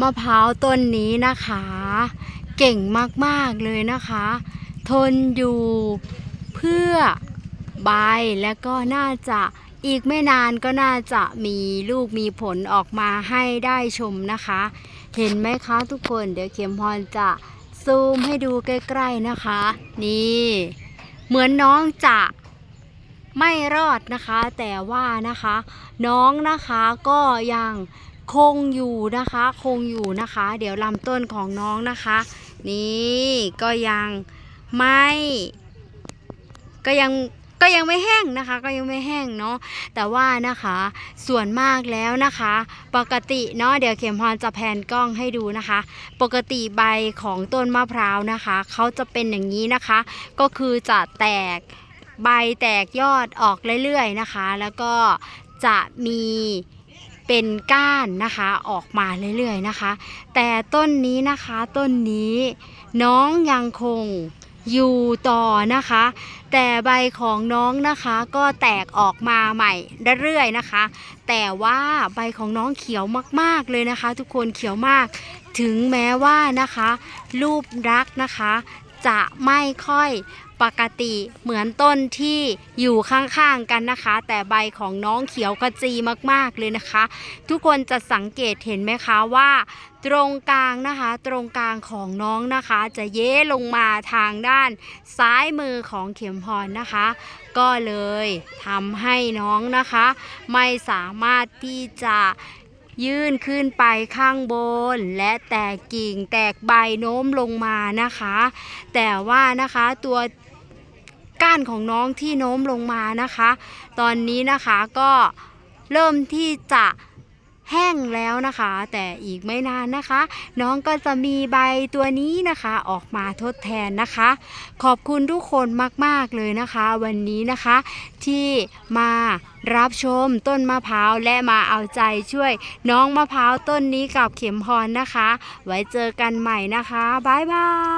มะพร้าวต้นนี้นะคะ เก่งมากๆเลยนะคะ ทนอยู่เพื่อใบและก็น่าจะอีกไม่นานก็น่าจะมีลูกมีผลออกมาให้ได้ชมนะคะ เห็นไหมคะทุกคนเดี๋ยวเข็มพรจะซูมให้ดูใกล้ๆนะคะ นี่ เหมือนน้องจะไม่รอดนะคะ แต่ว่านะคะ น้องนะคะก็ยัง คงอยู่นะคะ คงอยู่นะคะ เดี๋ยวลำต้นของน้องนะคะ นี่ก็ยังไม่ ก็ยังก็ยังไม่แห้งนะคะ ก็ยังไม่แห้งเนาะแต่ว่านะคะส่วนมากแล้วนะคะ ปกติเนาะเดี๋ยวเข็มพรจะแพนกล้องให้ดูนะคะ ปกติใบของต้นมะพร้าวนะคะเขาจะเป็นอย่างนี้นะคะ ก็คือจะแตกใบแตกยอดออกเรื่อยๆนะคะ แล้วก็จะมี เป็นก้านนะคะออกมาเรื่อยๆนะคะ แต่ต้นนี้นะคะต้นนี้น้องยังคงอยู่ต่อนะคะ แต่ใบของน้องนะคะก็แตกออกมาใหม่เรื่อยๆนะคะ แต่ว่าใบของน้องเขียวมากๆเลยนะคะ ทุกคนเขียวมากถึงแม้ว่านะคะ รูปรักนะคะ จะไม่ค่อยปกติเหมือนต้นที่อยู่ข้างๆกันนะคะ แต่ใบของน้องเขียวกระจีมากๆเลยนะคะ ทุกคนจะสังเกตเห็นไหมคะว่า ตรงกลางนะคะ ตรงกลางของน้องนะคะ จะเย้ลงมาทางด้านซ้ายมือของเข็มพรนะคะ ก็เลยทำให้น้องนะคะ ไม่สามารถที่จะ ยื่นขึ้นไปข้างบน และแตกกิ่งแตกใบโน้มลงมานะคะ แต่ว่านะคะตัวก้านของน้องที่โน้มลงมานะคะ ตอนนี้นะคะก็เริ่มที่จะ แห้งแล้วนะคะ แต่อีกไม่นานนะคะ น้องก็จะมีใบตัวนี้นะคะออกมาทดแทนนะคะ ขอบคุณทุกคนมาก ๆ เลยนะคะ วันนี้นะคะ ที่มารับชมต้นมะพร้าวและมาเอาใจช่วยน้องมะพร้าวต้นนี้กับเข็มพรนะคะ ไว้เจอกันใหม่นะคะบ๊ายบาย